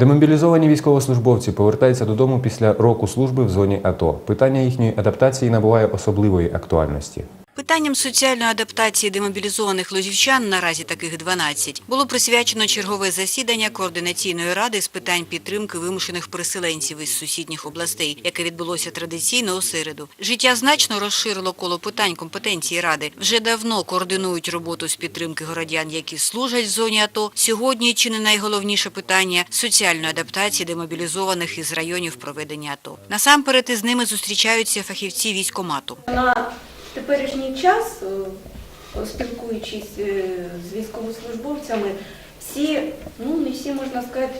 Демобілізовані військовослужбовці повертаються додому після року служби в зоні АТО. Питання їхньої адаптації набуває особливої актуальності. Питанням соціальної адаптації демобілізованих лозівчан, наразі таких 12, було присвячено чергове засідання Координаційної ради з питань підтримки вимушених переселенців із сусідніх областей, яке відбулося традиційно у середу. Життя значно розширило коло питань компетенції ради. Вже давно координують роботу з підтримки городян, які служать в зоні АТО. Сьогодні чи не найголовніше питання соціальної адаптації демобілізованих із районів проведення АТО. Насамперед із ними зустрічаються фахівці військомату. Теперішній час, е, спілкуючись е, з військовослужбовцями, всі, ну не всі можна сказати,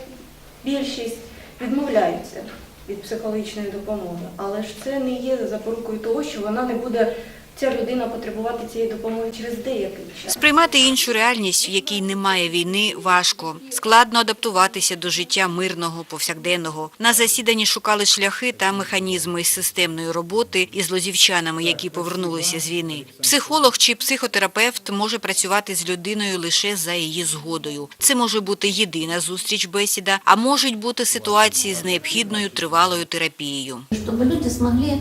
більшість відмовляються від психологічної допомоги. Але ж це не є запорукою того, що вона не буде, ця людина потребувати цієї допомоги через деякий час. Сприймати іншу реальність, в якій немає війни, важко. Складно адаптуватися до життя мирного, повсякденного. На засіданні шукали шляхи та механізми системної роботи із лозівчанами, які повернулися з війни. Психолог чи психотерапевт може працювати з людиною лише за її згодою. Це може бути єдина зустріч бесіда, а можуть бути ситуації з необхідною тривалою терапією. чтобы люди смогли э,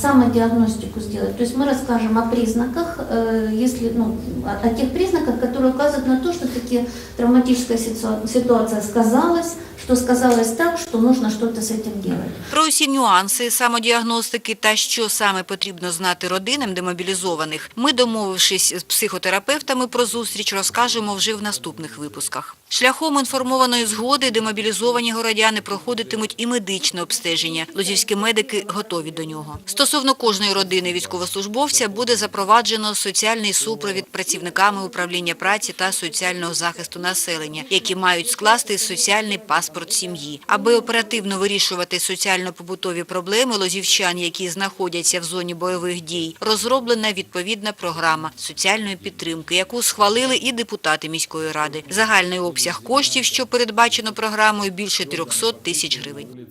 самодиагностику сделать. То есть мы расскажем о признаках, э, если, ну, о, о тех признаках, которые указывают на то, что таки травматическая ситуа- ситуация сказалась, что сказалось так, что нужно что-то с этим делать. Про усі нюанси самодіагностики та що саме потрібно знати родинам демобілізованих, ми, домовившись з психотерапевтами про зустріч, розкажемо вже в наступних випусках. Шляхом інформованої згоди демобілізовані городяни проходитимуть і медичне обстеження. Лозівські медики готові до нього. Стосовно кожної родини військовослужбовця буде запроваджено соціальний супровід працівниками управління праці та соціального захисту населення, які мають скласти соціальний паспорт сім'ї. Аби оперативно вирішувати соціально-побутові проблеми лозівчан, які знаходяться в зоні бойових дій, розроблена відповідна програма соціальної підтримки, яку схвалили і депутати міської ради. Загальний обсяг коштів, що передбачено програмою, більше 300 тисяч гривень.